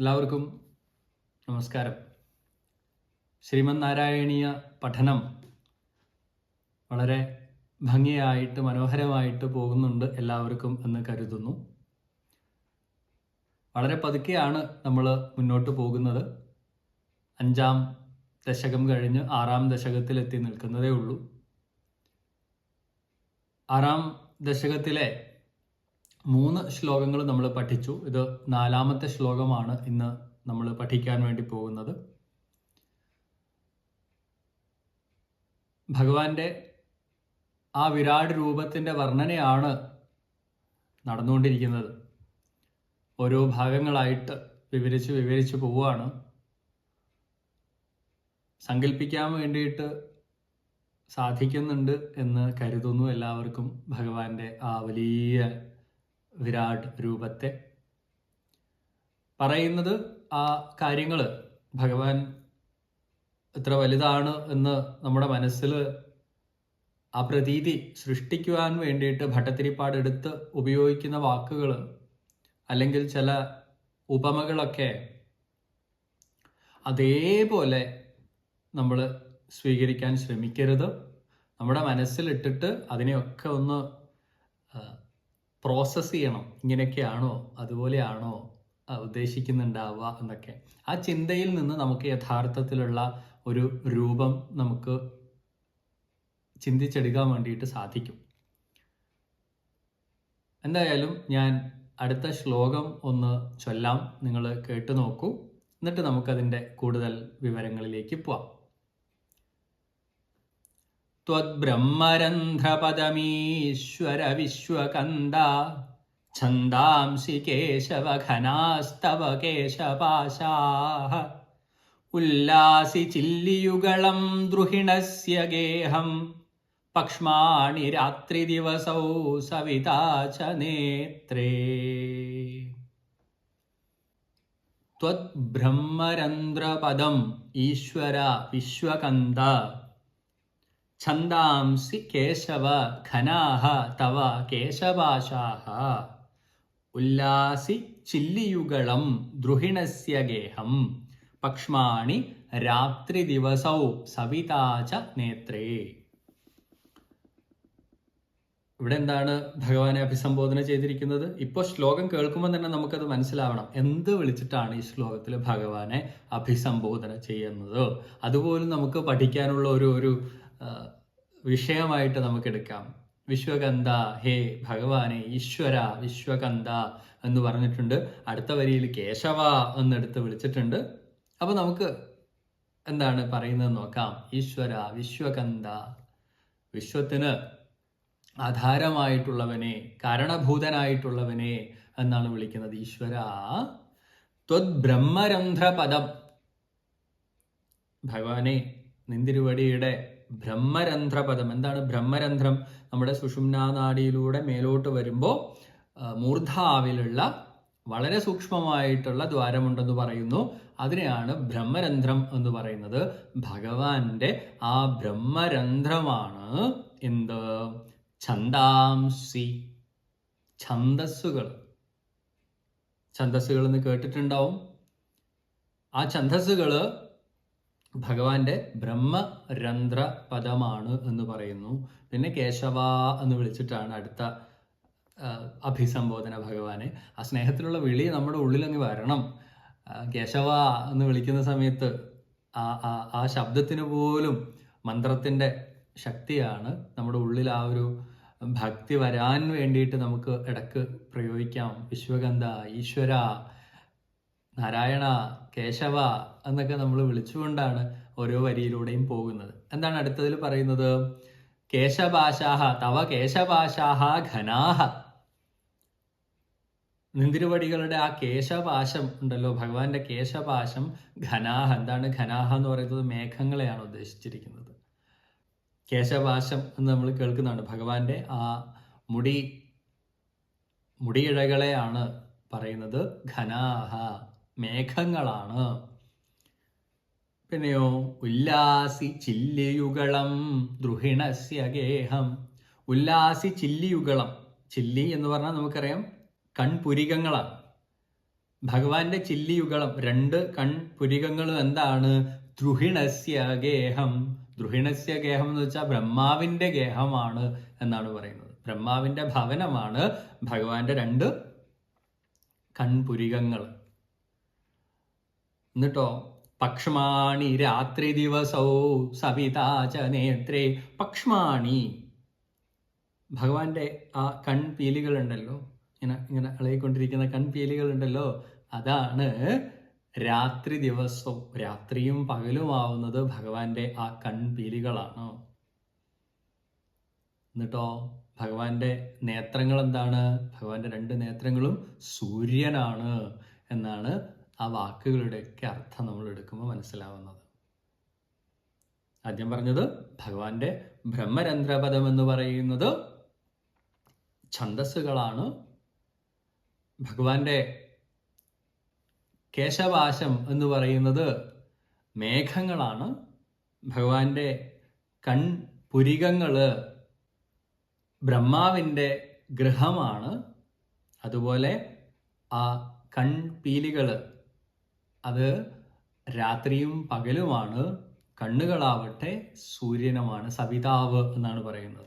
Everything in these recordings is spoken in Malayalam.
എല്ലാവർക്കും നമസ്കാരം. ശ്രീമന് നാരായണീയ പഠനം വളരെ ഭംഗിയായിട്ട് മനോഹരമായിട്ട് പോകുന്നുണ്ട് എല്ലാവർക്കും എന്ന് കരുതുന്നു. വളരെ പതുക്കെയാണ് നമ്മൾ മുന്നോട്ട് പോകുന്നത്. അഞ്ചാം ദശകം കഴിഞ്ഞ് ആറാം ദശകത്തിൽ എത്തി നിൽക്കുന്നതേ ഉള്ളൂ. ആറാം ദശകത്തിലെ മൂന്ന് ശ്ലോകങ്ങൾ നമ്മൾ പഠിച്ചു. ഇത് നാലാമത്തെ ശ്ലോകമാണ് ഇന്ന് നമ്മൾ പഠിക്കാൻ വേണ്ടി പോകുന്നത്. ഭഗവാന്റെ ആ വിരാട് രൂപത്തിന്റെ വർണനയാണ് നടന്നുകൊണ്ടിരിക്കുന്നത്. ഓരോ ഭാഗങ്ങളായിട്ട് വിവരിച്ച് വിവരിച്ച് പോവുകയാണ്. സങ്കല്പിക്കാൻ വേണ്ടിയിട്ട് സാധിക്കുന്നുണ്ട് എന്ന് കരുതുന്നു എല്ലാവർക്കും ഭഗവാന്റെ ആ വലിയ വിരാട് രൂപത്തെ. പറയുന്നത് ആ കാര്യങ്ങൾ ഭഗവാൻ എത്ര വലുതാണ് എന്ന് നമ്മുടെ മനസ്സിൽ ആ പ്രതീതി സൃഷ്ടിക്കുവാൻ വേണ്ടിയിട്ട് ഭട്ടത്തിരിപ്പാട് എടുത്ത് ഉപയോഗിക്കുന്ന വാക്കുകൾ അല്ലെങ്കിൽ ചില ഉപമകളൊക്കെ അതേപോലെ നമ്മൾ സ്വീകരിക്കാൻ ശ്രമിക്കരുത്. നമ്മുടെ മനസ്സിലിട്ടിട്ട് അതിനെയൊക്കെ ഒന്ന് പ്രോസസ്സ് ചെയ്യണം. ഇങ്ങനെയൊക്കെയാണോ? അതുപോലെയാണോ? ഉദ്ദേശിക്കുന്നുണ്ടാവുക എന്നൊക്കെ. ആ ചിന്തയിൽ നിന്ന് നമുക്ക് യഥാർത്ഥത്തിലുള്ള ഒരു രൂപം നമുക്ക് ചിന്തിച്ചെടുക്കാൻ വേണ്ടിയിട്ട് സാധിക്കും. എന്തായാലും ഞാൻ അടുത്ത ശ്ലോകം ഒന്ന് ചൊല്ലാം. നിങ്ങൾ കേട്ടു നോക്കൂ. എന്നിട്ട് നമുക്കതിന്റെ കൂടുതൽ വിവരങ്ങളിലേക്ക് പോവാം. त्वद्ब्रह्मरन्ध्रपदमीश्वर विश्वकन्द छन्दांसि केशवघनास्तव केशपाशाः उल्लासि चिल्लियुगलं द्रुहिणस्य गेहं पक्ष्माणि रात्रिदिवसौ सविता च नेत्रे त्वद्ब्रह्मरन्ध्रपदम् ईश्वर विश्वकन्द ഛന്ദാംസി കേശവ ഘനാഹ തവ കേശവാശാഹ ഉല്ലാസി ചില്ലിയുഗളം ദ്രുഹിണസ്യ ഗേഹം പക്ഷ്മാണി രാത്രി ദിവസൗ സവിതാച നേത്രേ ഇവിടെ എന്താണ് ഭഗവാനെ അഭിസംബോധന ചെയ്തിരിക്കുന്നത്? ഇപ്പോൾ ശ്ലോകം കേൾക്കുമ്പോൾ തന്നെ നമുക്കത് മനസ്സിലാവണം. എന്ത് വിളിച്ചിട്ടാണ് ഈ ശ്ലോകത്തിൽ ഭഗവാനെ അഭിസംബോധന ചെയ്യുന്നത്? അതുപോലും നമുക്ക് പഠിക്കാനുള്ള ഒരു ഒരു വിഷയമായിട്ട് നമുക്ക് എടുക്കാം വിശ്വകന്ത ഹേ ഭഗവാനെ ഈശ്വര വിശ്വകന്ത എന്ന് പറഞ്ഞിട്ടുണ്ട്. അടുത്ത വരിയിൽ കേശവ എന്നെടുത്ത് വിളിച്ചിട്ടുണ്ട്. അപ്പൊ നമുക്ക് എന്താണ് പറയുന്നത് നോക്കാം. ഈശ്വര വിശ്വകന്ത വിശ്വത്തിന് ആധാരമായിട്ടുള്ളവനെ കാരണഭൂതനായിട്ടുള്ളവനെ എന്നാണ് വിളിക്കുന്നത്. ഈശ്വര ത്വത് ബ്രഹ്മരന്ധ്രപദം ഭഗവാനെ നിന്തിരുവടിയുടെ ബ്രഹ്മരന്ധ്രപദം. എന്താണ് ബ്രഹ്മരന്ധ്രം? നമ്മുടെ സുഷുമ്നാനാടിയിലൂടെ മേലോട്ട് വരുമ്പോൾ മൂർധാവിലുള്ള വളരെ സൂക്ഷ്മമായിട്ടുള്ള ദ്വാരമുണ്ടെന്ന് പറയുന്നു. അതിനെയാണ് ബ്രഹ്മരന്ധ്രം എന്ന് പറയുന്നത്. ഭഗവാന്റെ ആ ബ്രഹ്മരന്ധ്രമാണ് എന്ത്? ഛന്ദാംസി. ഛന്ദസ്സുകൾ. ഛന്ദസ്സുകൾ എന്ന് കേട്ടിട്ടുണ്ടാവും. ആ ഛന്ദസ്സുകൾ ഭഗവാന്റെ ബ്രഹ്മരന്ധ്ര പദമാണ് എന്ന് പറയുന്നു. പിന്നെ കേശവ എന്ന് വിളിച്ചിട്ടാണ് അടുത്ത അഭിസംബോധന ഭഗവാനെ. ആ സ്നേഹത്തിലുള്ള വിളി നമ്മുടെ ഉള്ളിലങ്ങ് വരണം. കേശവ എന്ന് വിളിക്കുന്ന സമയത്ത് ആ ആ ആ ശബ്ദത്തിന് പോലും മന്ത്രത്തിന്റെ ശക്തിയാണ് നമ്മുടെ ഉള്ളിൽ ആ ഒരു ഭക്തി വരാൻ വേണ്ടിയിട്ട് നമുക്ക് ഇടയ്ക്ക് പ്രയോഗിക്കാം. വിശ്വഗന്ധ ഈശ്വര നാരായണ കേശവ എന്നൊക്കെ നമ്മൾ വിളിച്ചുകൊണ്ടാണ് ഓരോ വരിയിലൂടെയും പോകുന്നത്. എന്താണ് അടുത്തതിൽ പറയുന്നത്? കേശഭാഷാഹ തവ കേശഭാഷാഹ ഘനാഹ. നിന്തിരുവടികളുടെ ആ കേശപാശം ഉണ്ടല്ലോ ഭഗവാന്റെ കേശപാശം ഘനാഹ. എന്താണ് ഘനാഹ എന്ന് പറയുന്നത്? മേഘങ്ങളെയാണ് ഉദ്ദേശിച്ചിരിക്കുന്നത്. കേശപാശം എന്ന് നമ്മൾ കേൾക്കുന്നതാണ് ഭഗവാന്റെ ആ മുടി മുടിയിഴകളെയാണ് പറയുന്നത് ഘനാഹ. മേഘങ്ങളാണ്. പിന്നെയോ ഉല്ലാസി ചില്ലിയുഗളം ദ്രുഹിണസ്യ ഗേഹം. ഉല്ലാസി ചില്ലിയുഗളം ചില്ലി എന്ന് പറഞ്ഞാൽ നമുക്കറിയാം കൺപുരികങ്ങളാണ്. ഭഗവാന്റെ ചില്ലിയുഗളം രണ്ട് കൺപുരികങ്ങളും എന്താണ്? ദ്രുഹിണസ്യ ഗേഹം. ദ്രുഹിണസ്യ ഗേഹം എന്ന് വെച്ചാൽ ബ്രഹ്മാവിന്റെ ഗേഹമാണ് എന്നാണ് പറയുന്നത്. ബ്രഹ്മാവിന്റെ ഭവനമാണ് ഭഗവാന്റെ രണ്ട് കൺപുരികങ്ങൾ. എന്നിട്ടോ പക്ഷമാണി രാത്രി ദിവസോ സവിതാച നേത്രേ പക്ഷമാണി. ഭഗവാന്റെ ആ കൺപീലികൾ ഉണ്ടല്ലോ ഇങ്ങനെ ഇങ്ങനെ ഇളകിക്കൊണ്ടിരിക്കുന്ന കൺപീലികൾ ഉണ്ടല്ലോ അതാണ് രാത്രി ദിവസവും രാത്രിയും പകലും ആവുന്നത് ഭഗവാന്റെ ആ കൺപീലികളാണ്. എന്നിട്ടോ ഭഗവാന്റെ നേത്രങ്ങൾ എന്താണ് ഭഗവാന്റെ രണ്ട് നേത്രങ്ങളും സൂര്യനാണ് എന്നാണ് ആ വാക്കുകളുടെയൊക്കെ അർത്ഥം നമ്മൾ എടുക്കുമ്പോൾ മനസ്സിലാവുന്നത്. ആദ്യം പറഞ്ഞത് ഭഗവാന്റെ ബ്രഹ്മരന്ധ്രപദം എന്ന് പറയുന്നത് ഛന്ദസ്സുകളാണ്. ഭഗവാന്റെ കേശവാശം എന്ന് പറയുന്നത് മേഘങ്ങളാണ്. ഭഗവാന്റെ കൺപുരികങ്ങൾ ബ്രഹ്മാവിന്റെ ഗൃഹമാണ്. അതുപോലെ ആ കൺപീലികൾ അത് രാത്രിയും പകലുമാണ് കണ്ണുകളാവട്ടെ സൂര്യനുമാണ് സവിതാവ് എന്നാണ് പറയുന്നത്.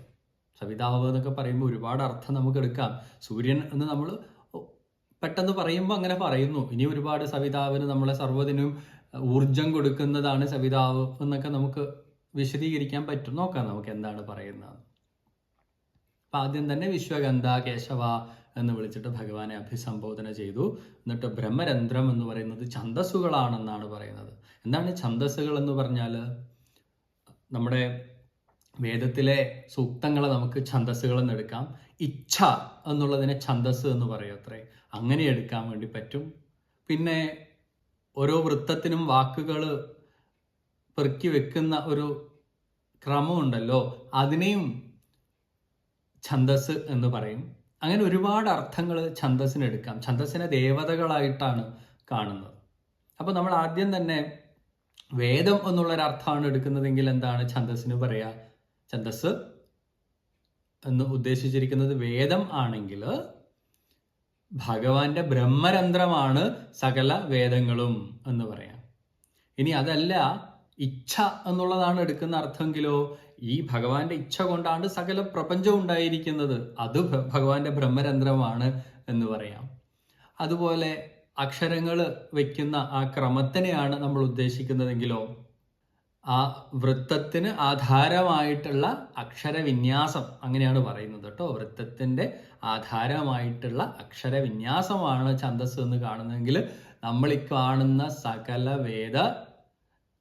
സവിതാവ് എന്നൊക്കെ പറയുമ്പോൾ ഒരുപാട് അർത്ഥം നമുക്ക് എടുക്കാം. സൂര്യൻ എന്ന് നമ്മൾ പെട്ടെന്ന് പറയുമ്പോൾ അങ്ങനെ പറയുന്നു. ഇനി ഒരുപാട് സവിതാവിന് നമ്മളെ സർവതിനും ഊർജം കൊടുക്കുന്നതാണ് സവിതാവ് എന്നൊക്കെ നമുക്ക് വിശദീകരിക്കാൻ പറ്റും. നോക്കാം നമുക്ക് എന്താണ് പറയുന്നത്. അപ്പൊ ആദ്യം തന്നെ വിശ്വഗന്ധ കേശവ എന്ന് വിളിച്ചിട്ട് ഭഗവാനെ അഭിസംബോധന ചെയ്തു. എന്നിട്ട് ബ്രഹ്മരന്ധ്രം എന്ന് പറയുന്നത് ഛന്ദസ്സുകളാണെന്നാണ് പറയുന്നത്. എന്താണ് ഛന്ദസ്സുകൾ എന്ന് പറഞ്ഞാൽ നമ്മുടെ വേദത്തിലെ സൂക്തങ്ങളെ നമുക്ക് ഛന്ദസ്സുകൾ എന്ന് എടുക്കാം. ഇച്ഛ എന്നുള്ളതിനെ ഛന്ദസ് എന്ന് പറയും അത്രേ. അങ്ങനെ എടുക്കാൻ വേണ്ടി പറ്റും. പിന്നെ ഓരോ വൃത്തത്തിനും വാക്കുകൾ പെറുക്കി വെക്കുന്ന ഒരു ക്രമമുണ്ടല്ലോ. അതിനെയും ഛന്ദസ് എന്ന് പറയും. അങ്ങനെ ഒരുപാട് അർത്ഥങ്ങൾ ഛന്ദസ്സിന് എടുക്കാം. ഛന്ദസ്സിനെ ദേവതകളായിട്ടാണ് കാണുന്നത്. അപ്പോൾ നമ്മൾ ആദ്യം തന്നെ വേദം എന്നുള്ളൊരർത്ഥമാണ് എടുക്കുന്നതെങ്കിൽ എന്താണ് ഛന്ദസ്സിന് പറയാ? ഛന്ദസ് എന്ന് ഉദ്ദേശിച്ചിരിക്കുന്നത് വേദം ആണെങ്കിൽ ഭഗവാന്റെ ബ്രഹ്മരന്ധ്രമാണ് സകല വേദങ്ങളും എന്ന് പറയാം. ഇനി അതല്ല ഇച്ഛ എന്നുള്ളതാണ് എടുക്കുന്ന അർത്ഥമെങ്കിലോ? ഈ ഭഗവാന്റെ ഇച്ഛ കൊണ്ടാണ് സകല പ്രപഞ്ചം ഉണ്ടായിരിക്കുന്നത്. അത് ഭഗവാന്റെ ബ്രഹ്മരന്ധ്രമാണ് എന്ന് പറയാം. അതുപോലെ അക്ഷരങ്ങൾ വെക്കുന്ന ആ ക്രമത്തിനെയാണ് നമ്മൾ ഉദ്ദേശിക്കുന്നതെങ്കിലോ ആ വൃത്തത്തിന് ആധാരമായിട്ടുള്ള അക്ഷരവിന്യാസം അങ്ങനെയാണ് പറയുന്നത് കേട്ടോ. വൃത്തത്തിന്റെ ആധാരമായിട്ടുള്ള അക്ഷരവിന്യാസമാണ് ഛന്ദസ് എന്ന് കാണുന്നതെങ്കിൽ നമ്മൾ ഈ കാണുന്ന സകല വേദ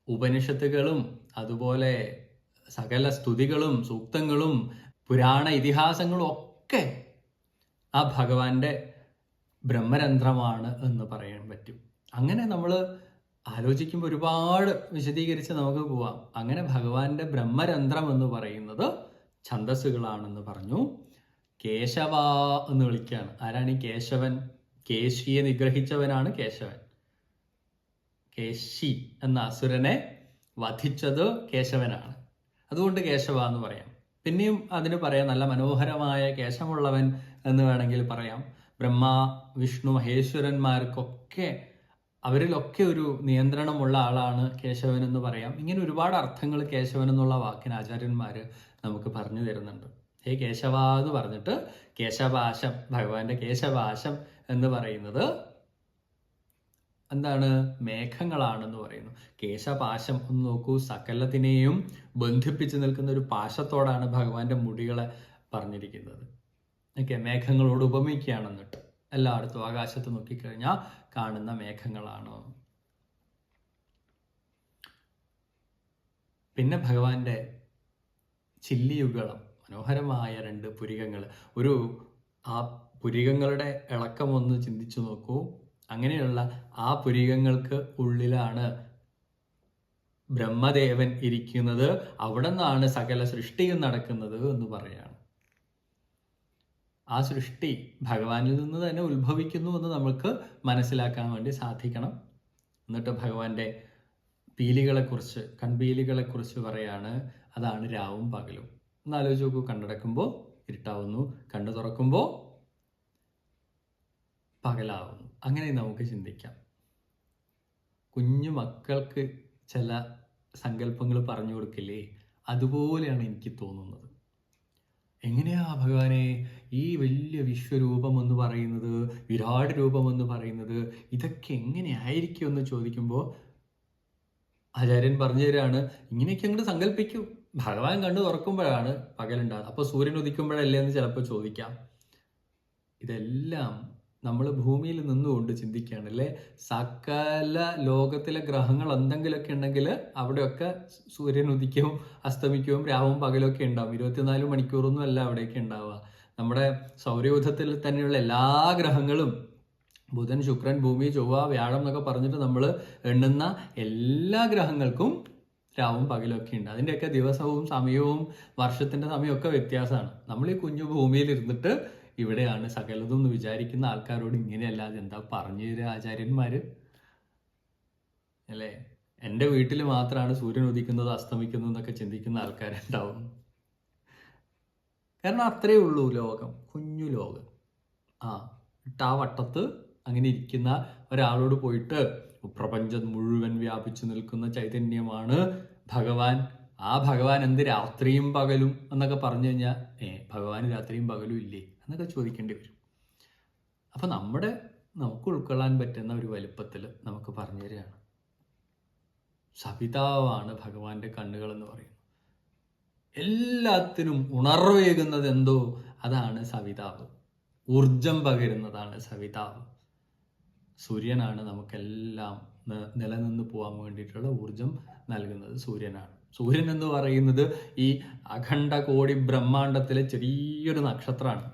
ഉപനിഷത്തുകളും അതുപോലെ സകല സ്തുതികളും സൂക്തങ്ങളും പുരാണ ഇതിഹാസങ്ങളും ഒക്കെ ആ ഭഗവാന്റെ ബ്രഹ്മരന്ധ്രമാണ് എന്ന് പറയാൻ പറ്റും. അങ്ങനെ നമ്മൾ ആലോചിക്കുമ്പോൾ ഒരുപാട് വിശദീകരിച്ച് നമുക്ക് പോവാം. അങ്ങനെ ഭഗവാന്റെ ബ്രഹ്മരന്ധ്രം എന്ന് പറയുന്നത് ഛന്ദസ്സുകളാണെന്ന് പറഞ്ഞു. കേശവ എന്ന് വിളിക്കുകയാണ് ആരാണ് ഈ കേശവൻ? കേശിയെ നിഗ്രഹിച്ചവനാണ് കേശവൻ. കേശി എന്ന അസുരനെ വധിച്ചത് കേശവനാണ്. അതുകൊണ്ട് കേശവ എന്ന് പറയാം. പിന്നെയും അതിന് പറയാം നല്ല മനോഹരമായ കേശമുള്ളവൻ എന്ന് വേണമെങ്കിൽ പറയാം. ബ്രഹ്മ വിഷ്ണു മഹേശ്വരന്മാർക്കൊക്കെ അവരിലൊക്കെ ഒരു നിയന്ത്രണമുള്ള ആളാണ് കേശവൻ എന്ന് പറയാം. ഇങ്ങനെ ഒരുപാട് അർത്ഥങ്ങൾ കേശവൻ എന്നുള്ള വാക്കിന് ആചാര്യന്മാർ നമുക്ക് പറഞ്ഞു തരുന്നുണ്ട്. ഹേ കേശവ എന്ന് പറഞ്ഞിട്ട് കേശവാശം ഭഗവാന്റെ കേശവാശം എന്ന് പറയുന്നത് എന്താണ്? മേഘങ്ങളാണെന്ന് പറയുന്നു. കേശപാശം ഒന്ന് നോക്കൂ. സകലത്തിനെയും ബന്ധിപ്പിച്ച് നിൽക്കുന്ന ഒരു പാശത്തോടാണ് ഭഗവാന്റെ മുടികളെ പറഞ്ഞിരിക്കുന്നത്. ഓക്കെ മേഘങ്ങളോട് ഉപമിക്കുകയാണ് എന്നിട്ട് എല്ലായിടത്തും ആകാശത്ത് നോക്കിക്കഴിഞ്ഞാൽ കാണുന്ന മേഘങ്ങളാണ്? പിന്നെ ഭഗവാന്റെ ചില്ലിയുഗളം മനോഹരമായ രണ്ട് പുരികങ്ങൾ. ഒരു ആ പുരികങ്ങളുടെ ഇളക്കം ഒന്ന് ചിന്തിച്ചു നോക്കൂ. അങ്ങനെയുള്ള ആ പുരികങ്ങൾക്ക് ഉള്ളിലാണ് ബ്രഹ്മദേവൻ ഇരിക്കുന്നത്. അവിടെ നിന്നാണ് സകല സൃഷ്ടിയും നടക്കുന്നത് എന്ന് പറയാണ്. ആ സൃഷ്ടി ഭഗവാനിൽ നിന്ന് തന്നെ ഉത്ഭവിക്കുന്നു എന്ന് നമുക്ക് മനസ്സിലാക്കാൻ വേണ്ടി സാധിക്കണം. എന്നിട്ട് ഭഗവാന്റെ പീലികളെക്കുറിച്ച് കൺപീലികളെക്കുറിച്ച് പറയാണ്. അതാണ് രാവും പകലും. എന്നാലോചിച്ച് നോക്കൂ കണ്ടടക്കുമ്പോൾ ഇരുട്ടാവുന്നു. കണ്ണു തുറക്കുമ്പോൾ പകലാവുന്നു. അങ്ങനെ നമുക്ക് ചിന്തിക്കാം. കുഞ്ഞു മക്കൾക്ക് ചില സങ്കല്പങ്ങൾ പറഞ്ഞു കൊടുക്കില്ലേ? അതുപോലെയാണ് എനിക്ക് തോന്നുന്നത്. എങ്ങനെയാ ഭഗവാനെ ഈ വലിയ വിശ്വരൂപം എന്ന് പറയുന്നത് വിരാട് രൂപം എന്ന് പറയുന്നത് ഇതൊക്കെ എങ്ങനെയായിരിക്കും എന്ന് ചോദിക്കുമ്പോൾ ആചാര്യൻ പറഞ്ഞു തരാണ് ഇങ്ങനെയൊക്കെ അങ്ങോട്ട് സങ്കല്പിക്കൂ. ഭഗവാൻ കണ്ടു തുറക്കുമ്പോഴാണ് പകലുണ്ടാകുന്നത് അപ്പോൾ സൂര്യൻ ഉദിക്കുമ്പോഴല്ലേ എന്ന് ചിലപ്പോൾ ചോദിക്കാം. ഇതെല്ലാം നമ്മൾ ഭൂമിയിൽ നിന്നുകൊണ്ട് ചിന്തിക്കുകയാണ് അല്ലേ? സകല ലോകത്തിലെ ഗ്രഹങ്ങൾ എന്തെങ്കിലുമൊക്കെ ഉണ്ടെങ്കിൽ അവിടെയൊക്കെ സൂര്യൻ ഉദിക്കും അസ്തമിക്കും രാവും പകലൊക്കെ ഉണ്ടാവും. ഇരുപത്തിനാല് മണിക്കൂറൊന്നും അല്ല അവിടെയൊക്കെ ഉണ്ടാവുക. നമ്മുടെ സൗരയൂഥത്തിൽ തന്നെയുള്ള എല്ലാ ഗ്രഹങ്ങളും ബുധൻ ശുക്രൻ ഭൂമി ചൊവ്വ വ്യാഴം എന്നൊക്കെ പറഞ്ഞിട്ട് നമ്മൾ എണ്ണുന്ന എല്ലാ ഗ്രഹങ്ങൾക്കും രാവും പകലൊക്കെ ഉണ്ട്. അതിന്റെയൊക്കെ ദിവസവും സമയവും വർഷത്തിന്റെ സമയമൊക്കെ വ്യത്യാസമാണ്. നമ്മൾ ഈ കുഞ്ഞു ഭൂമിയിൽ ഇരുന്നിട്ട് ഇവിടെയാണ് സകലതും എന്ന് വിചാരിക്കുന്ന ആൾക്കാരോട് ഇങ്ങനെയല്ലാതെ എന്താ പറഞ്ഞു തരിക ആചാര്യന്മാര്? അല്ലേ? എന്റെ വീട്ടിൽ മാത്രമാണ് സൂര്യൻ ഉദിക്കുന്നത് അസ്തമിക്കുന്നത് എന്നൊക്കെ ചിന്തിക്കുന്ന ആൾക്കാരുണ്ടാവും. കാരണം അത്രയേ ഉള്ളൂ ലോകം കുഞ്ഞു ലോകം. ആ ആ വട്ടത്ത് അങ്ങനെ ഇരിക്കുന്ന ഒരാളോട് പോയിട്ട് പ്രപഞ്ചം മുഴുവൻ വ്യാപിച്ചു നിൽക്കുന്ന ചൈതന്യമാണ് ഭഗവാൻ. ആ ഭഗവാൻ എന്ത് രാത്രിയും പകലും എന്നൊക്കെ പറഞ്ഞു കഴിഞ്ഞാൽ ഏ ഭഗവാൻ രാത്രിയും പകലും ഇല്ലേ? എന്നൊക്കെ ചോദിക്കേണ്ടി വരും. അപ്പൊ നമ്മുടെ നമുക്ക് ഉൾക്കൊള്ളാൻ പറ്റുന്ന ഒരു വലുപ്പത്തിൽ നമുക്ക് പറഞ്ഞു തരികയാണ്. സവിതാവാണ് ഭഗവാന്റെ കണ്ണുകൾ എന്ന് പറയുന്നത്. എല്ലാത്തിനും ഉണർവേകുന്നത് എന്തോ? അതാണ് സവിതാവ് ഊർജം പകരുന്നതാണ് സവിതാവ് സൂര്യനാണ് നമുക്കെല്ലാം നിലനിന്ന് പോകാൻ വേണ്ടിയിട്ടുള്ള ഊർജം നൽകുന്നത് സൂര്യനാണ്. സൂര്യൻ എന്ന് പറയുന്നത് ഈ അഖണ്ഡ കോടി ബ്രഹ്മാണ്ടത്തിലെ ചെറിയൊരു നക്ഷത്രമാണ്.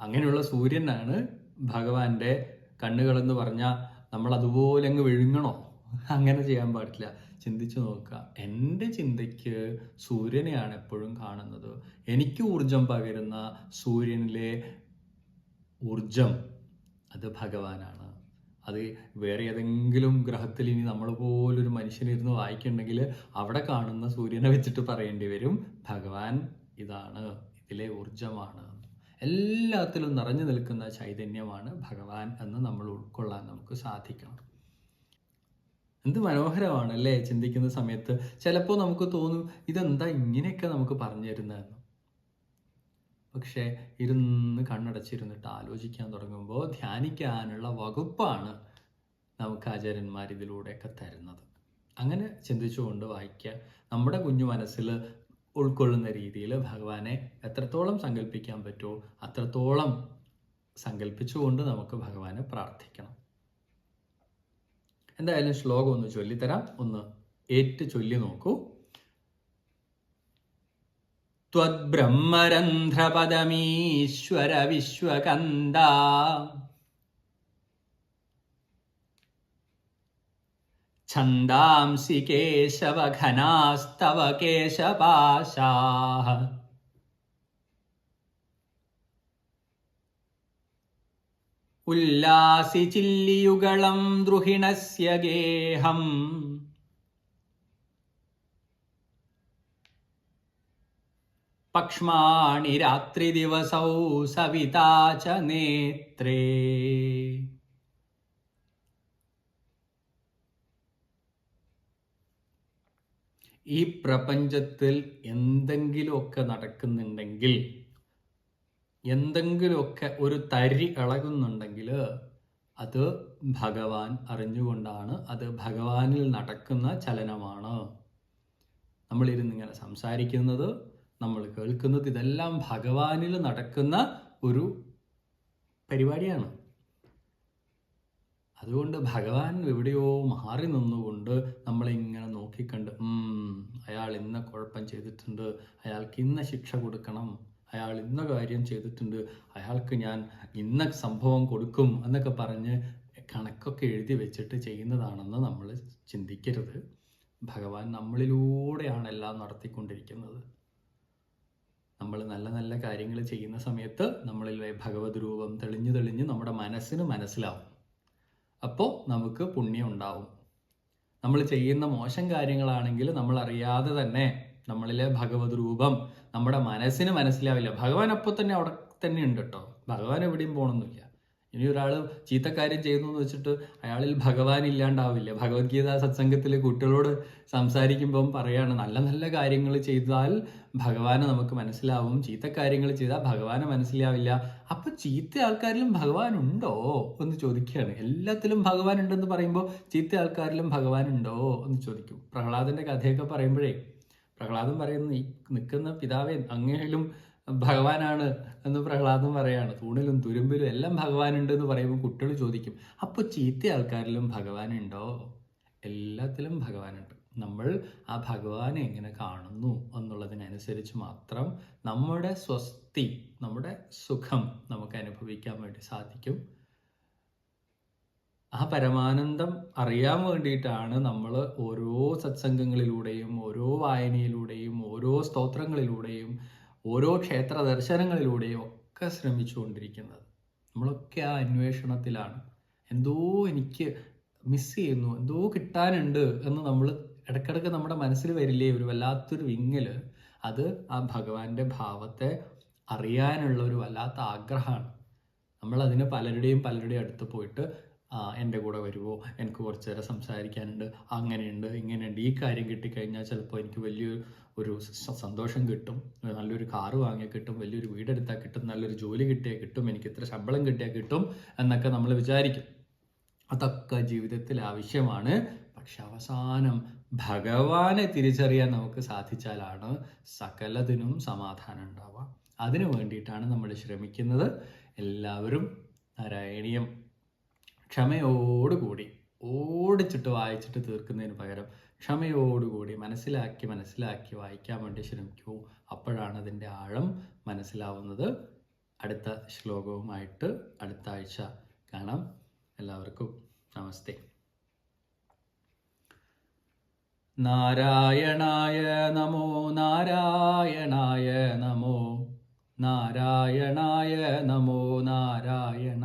അങ്ങനെയുള്ള സൂര്യനാണ് ഭഗവാന്റെ കണ്ണുകൾ എന്ന് പറഞ്ഞാൽ നമ്മൾ അതുപോലെ അങ്ങ് വിഴുങ്ങണോ? അങ്ങനെ ചെയ്യാൻ പാടില്ല. ചിന്തിച്ചു നോക്കുക. എന്റെ ചിന്തയ്ക്ക് സൂര്യനെയാണ് എപ്പോഴും കാണുന്നത്. എനിക്ക് ഊർജം പകരുന്ന സൂര്യനിലെ ഊർജം അത് ഭഗവാനാണ്. അത് വേറെ ഏതെങ്കിലും ഗ്രഹത്തിൽ ഇനി നമ്മൾ പോലൊരു മനുഷ്യനിരുന്ന് വായിക്കുന്നുണ്ടെങ്കിൽ അവിടെ കാണുന്ന സൂര്യനെ വെച്ചിട്ട് പറയേണ്ടി വരും ഭഗവാൻ ഇതാണ് ഇതിലെ ഊർജമാണ് എല്ലാത്തിലും നിറഞ്ഞു നിൽക്കുന്ന ചൈതന്യമാണ് ഭഗവാൻ എന്ന് നമ്മൾ ഉൾക്കൊള്ളാൻ നമുക്ക് സാധിക്കണം. എന്ത് മനോഹരമാണ് അല്ലേ ചിന്തിക്കുന്ന സമയത്ത്? ചിലപ്പോൾ നമുക്ക് തോന്നും ഇതെന്താ ഇങ്ങനെയൊക്കെ നമുക്ക് പറഞ്ഞു തരുന്നതെന്ന്? പക്ഷേ ഇരുന്ന് കണ്ണടച്ചിരുന്നിട്ട് ആലോചിക്കാൻ തുടങ്ങുമ്പോൾ ധ്യാനിക്കാനുള്ള വകുപ്പാണ് നമുക്ക് ആചാര്യന്മാർ ഇതിലൂടെയൊക്കെ തരുന്നത്. അങ്ങനെ ചിന്തിച്ചുകൊണ്ട് വായിക്കുക. നമ്മുടെ കുഞ്ഞു മനസ്സിൽ ഉൾക്കൊള്ളുന്ന രീതിയിൽ ഭഗവാനെ എത്രത്തോളം സങ്കല്പിക്കാൻ പറ്റുമോ അത്രത്തോളം സങ്കല്പിച്ചുകൊണ്ട് നമുക്ക് ഭഗവാനെ പ്രാർത്ഥിക്കണം എന്തായാലും ശ്ലോകം ഒന്ന് ചൊല്ലിത്തരാം ഒന്ന് ഏറ്റ് ചൊല്ലി നോക്കൂ त्वद्ब्रह्मरन्ध्रपदमीश्वर विश्वकन्दा छन्दांसि केशवघनास्तव केशपाशाः उल्लासि चिल्लियुगलं द्रुहिणस्य गेहम् पक्ष्माणि रात्रिदिवसौ सविता च नेत्रे ഈ പ്രപഞ്ചത്തിൽ എന്തെങ്കിലുമൊക്കെ നടക്കുന്നുണ്ടെങ്കിൽ എന്തെങ്കിലുമൊക്കെ ഒരു തരി ഇളകുന്നുണ്ടെങ്കിൽ അത് ഭഗവാൻ അറിഞ്ഞുകൊണ്ടാണ് അത് ഭഗവാനിൽ നടക്കുന്ന ചലനമാണ്. നമ്മളിരുന്ന് ഇങ്ങനെ സംസാരിക്കുന്നത് നമ്മൾ കേൾക്കുന്നത് ഇതെല്ലാം ഭഗവാനിൽ നടക്കുന്ന ഒരു പരിപാടിയാണ്. അതുകൊണ്ട് ഭഗവാൻ എവിടെയോ മാറി നിന്നുകൊണ്ട് നമ്മളിങ്ങനെ നോക്കിക്കണ്ട് "ഉം, അയാൾ ഇന്ന കുഴപ്പം ചെയ്തിട്ടുണ്ട് അയാൾക്ക് ഇന്ന ശിക്ഷ കൊടുക്കണം അയാൾ ഇന്ന കാര്യം ചെയ്തിട്ടുണ്ട് അയാൾക്ക് ഞാൻ ഇന്ന സംഭവം കൊടുക്കും എന്നൊക്കെ പറഞ്ഞ് കണക്കൊക്കെ എഴുതി വെച്ചിട്ട് ചെയ്യുന്നതാണെന്ന് നമ്മൾ ചിന്തിക്കരുത്. ഭഗവാൻ നമ്മളിലൂടെയാണ് എല്ലാം നടത്തിക്കൊണ്ടിരിക്കുന്നത്. നമ്മൾ നല്ല നല്ല കാര്യങ്ങൾ ചെയ്യുന്ന സമയത്ത് നമ്മളിൽ ഭഗവത് രൂപം തെളിഞ്ഞു തെളിഞ്ഞ് നമ്മുടെ മനസ്സിന് മനസ്സിലാവും. അപ്പോൾ നമുക്ക് പുണ്യം ഉണ്ടാവും. നമ്മൾ ചെയ്യുന്ന മോശം കാര്യങ്ങളാണെങ്കിൽ നമ്മൾ അറിയാതെ തന്നെ നമ്മളിലെ ഭഗവത് രൂപം നമ്മുടെ മനസ്സിന് മനസ്സിലാവില്ല. ഭഗവാൻ അപ്പോൾ തന്നെ അവിടെ തന്നെ ഉണ്ട് കേട്ടോ. ഭഗവാൻ എവിടെയും പോകണമെന്നില്ല ഇനി ഒരാൾ ചീത്തക്കാര്യം ചെയ്യുന്നു എന്ന് വെച്ചിട്ട് അയാളിൽ ഭഗവാൻ ഇല്ലാണ്ടാവില്ല. ഭഗവത്ഗീത സത്സംഗത്തിലെ കുട്ടികളോട് സംസാരിക്കുമ്പം പറയാണ് നല്ല നല്ല കാര്യങ്ങൾ ചെയ്താൽ ഭഗവാനെ നമുക്ക് മനസ്സിലാവും. ചീത്ത കാര്യങ്ങൾ ചെയ്താൽ ഭഗവാനെ മനസ്സിലാവില്ല. അപ്പൊ ചീത്ത ആൾക്കാരിലും ഭഗവാൻ ഉണ്ടോ എന്ന് ചോദിക്കുകയാണ്. എല്ലാത്തിലും ഭഗവാൻ ഉണ്ടെന്ന് പറയുമ്പോൾ ചീത്ത ആൾക്കാരിലും ഭഗവാൻ ഉണ്ടോ എന്ന് ചോദിക്കും. പ്രഹ്ലാദന്റെ കഥയൊക്കെ പറയുമ്പോഴേ പ്രഹ്ലാദം പറയുന്നു ഈ നിൽക്കുന്ന പിതാവേ അങ്ങേലും ഭഗവാനാണ് എന്ന് പ്രഹ്ലാദൻ പറയാണ്. തൂണിലും തുരുമ്പിലും എല്ലാം ഭഗവാനുണ്ട് എന്ന് പറയുമ്പോൾ കുട്ടികൾ ചോദിക്കും അപ്പോൾ ചീത്ത ആൾക്കാരിലും ഭഗവാനുണ്ടോ? എല്ലാത്തിലും ഭഗവാനുണ്ട്. നമ്മൾ ആ ഭഗവാനെ എങ്ങനെ കാണുന്നു എന്നുള്ളതിനനുസരിച്ച് മാത്രം നമ്മുടെ സ്വസ്തി നമ്മുടെ സുഖം നമുക്ക് അനുഭവിക്കാൻ വേണ്ടി സാധിക്കും. ആ പരമാനന്ദം അറിയാൻ വേണ്ടിയിട്ടാണ് നമ്മൾ ഓരോ സത്സംഗങ്ങളിലൂടെയും ഓരോ വായനയിലൂടെയും ഓരോ സ്തോത്രങ്ങളിലൂടെയും ഓരോ ക്ഷേത്ര ദർശനങ്ങളിലൂടെയും ഒക്കെ ശ്രമിച്ചുകൊണ്ടിരിക്കുന്നത്. നമ്മളൊക്കെ ആ അന്വേഷണത്തിലാണ്. എന്തോ എനിക്ക് മിസ് ചെയ്യുന്നു. എന്തോ കിട്ടാനുണ്ട് എന്ന് നമ്മൾ ഇടക്കിടക്ക് നമ്മുടെ മനസ്സിൽ വരില്ലേ? ഒരു വല്ലാത്തൊരു വിങ്ങൽ അത് ആ ഭഗവാന്റെ ഭാവത്തെ അറിയാനുള്ള ഒരു വല്ലാത്ത ആഗ്രഹമാണ്. നമ്മൾ അതിന് പലരുടെയും പലരുടെയും അടുത്ത് പോയിട്ട് എന്റെ കൂടെ വരുമോ എനിക്ക് കുറച്ച് നേരം സംസാരിക്കാനുണ്ട്. അങ്ങനെയുണ്ട് ഇങ്ങനെയുണ്ട്. ഈ കാര്യം കിട്ടിക്കഴിഞ്ഞാൽ ചിലപ്പോൾ എനിക്ക് വലിയൊരു ഒരു സന്തോഷം കിട്ടും. നല്ലൊരു കാറ് വാങ്ങിയ കിട്ടും. വലിയൊരു വീടെടുത്താൽ കിട്ടും. നല്ലൊരു ജോലി കിട്ടിയാൽ കിട്ടും. എനിക്ക് ഇത്ര ശമ്പളം കിട്ടിയാൽ കിട്ടും എന്നൊക്കെ നമ്മൾ വിചാരിക്കും. അതൊക്കെ ജീവിതത്തിൽ ആവശ്യമാണ്. പക്ഷെ അവസാനം ഭഗവാനെ തിരിച്ചറിയാൻ നമുക്ക് സാധിച്ചാലാണ് സകലതിനും സമാധാനം ഉണ്ടാവുക. അതിനു വേണ്ടിയിട്ടാണ് നമ്മൾ ശ്രമിക്കുന്നത്. എല്ലാവരും നാരായണീയം. ക്ഷമയോടുകൂടി ഓടിച്ചിട്ട് വായിച്ചിട്ട് തീർക്കുന്നതിന് പകരം ക്ഷമയോടുകൂടി മനസ്സിലാക്കി മനസ്സിലാക്കി വായിക്കാൻ വേണ്ടി ശ്രമിക്കൂ. അപ്പോഴാണ് അതിന്റെ ആഴം മനസ്സിലാവുന്നത്. അടുത്ത ശ്ലോകവുമായിട്ട് അടുത്ത ആഴ്ച കാണാം. എല്ലാവർക്കും നമസ്തേ. നാരായണായ നമോ നാരായണായ നമോ നാരായണായ നമോ നാരായണ.